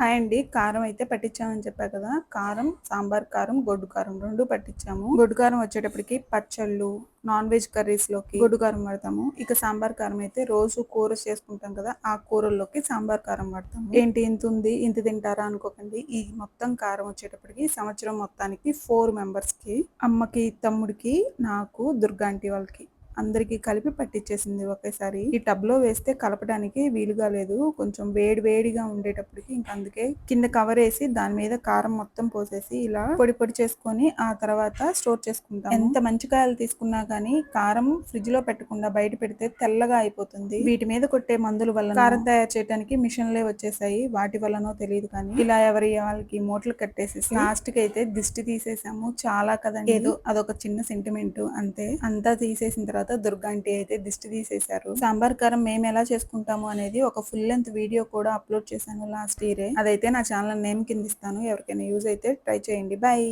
Hi అండి. కారం అయితే పట్టించామని చెప్పా కదా. కారం సాంబార్ కారం గొడ్డు కారం రెండు పట్టించాము. గొడ్డు కారం వచ్చేటప్పటికి పచ్చళ్ళు నాన్ వెజ్ కర్రీస్లోకి గొడ్డు కారం వాడతాము. ఇక సాంబార్ కారం అయితే రోజు కూర చేసుకుంటాం కదా ఆ కూరల్లోకి సాంబార్ కారం వాడతాము. ఏంటి ఇంత ఉంది? ఇంత తింటారా అనుకోకండి. ఈ మొత్తం కారం వచ్చేటప్పటికి సంవత్సరం మొత్తానికి ఫోర్ మెంబర్స్కి అమ్మకి తమ్ముడికి నాకు దుర్గాంటి వాళ్ళకి. అందరికి కలిపి పట్టించేసింది ఒకేసారి. ఈ టబ్లో వేస్తే కలపడానికి వీలుగా లేదు. కొంచెం వేడి వేడిగా ఉండేటప్పటికి ఇంకా అందుకే కింద కవర్ వేసి దాని మీద కారం మొత్తం పోసేసి ఇలా పొడి పొడి చేసుకొని ఆ తర్వాత స్టోర్ చేసుకుంటాం ఎంత మంచి కాయలు తీసుకున్నా గానీ కారం ఫ్రిడ్జ్లో పెట్టకుండా బయట పెడితే తెల్లగా అయిపోతుంది. వీటి మీద కొట్టే మందుల వల్ల కారం తయారు చేయడానికి మిషన్లే వచ్చేసాయి. వాటి వల్లనో తెలియదు కానీ ఇలా ఎవరి వాళ్ళకి మూటలు కట్టేసేసి లాస్ట్కి అయితే దిష్టి తీసేసాము. చాలా కదండి. ఏదో అదొక చిన్న సెంటిమెంట్ అంతే. అంతా తీసేసిన తర్వాత దుర్గా ఆంటీ అయితే దిష్టి తీసేశారు. సాంబార్ కారం మేము ఎలా చేసుకుంటాము అనేది ఒక ఫుల్ లెంత్ వీడియో కూడా అప్లోడ్ చేశాను లాస్ట్ ఇయరే అదైతే నా ఛానల్ నేమ్ కింద ఇస్తాను. ఎవరికైనా యూజ్ అయితే ట్రై చేయండి. బాయ్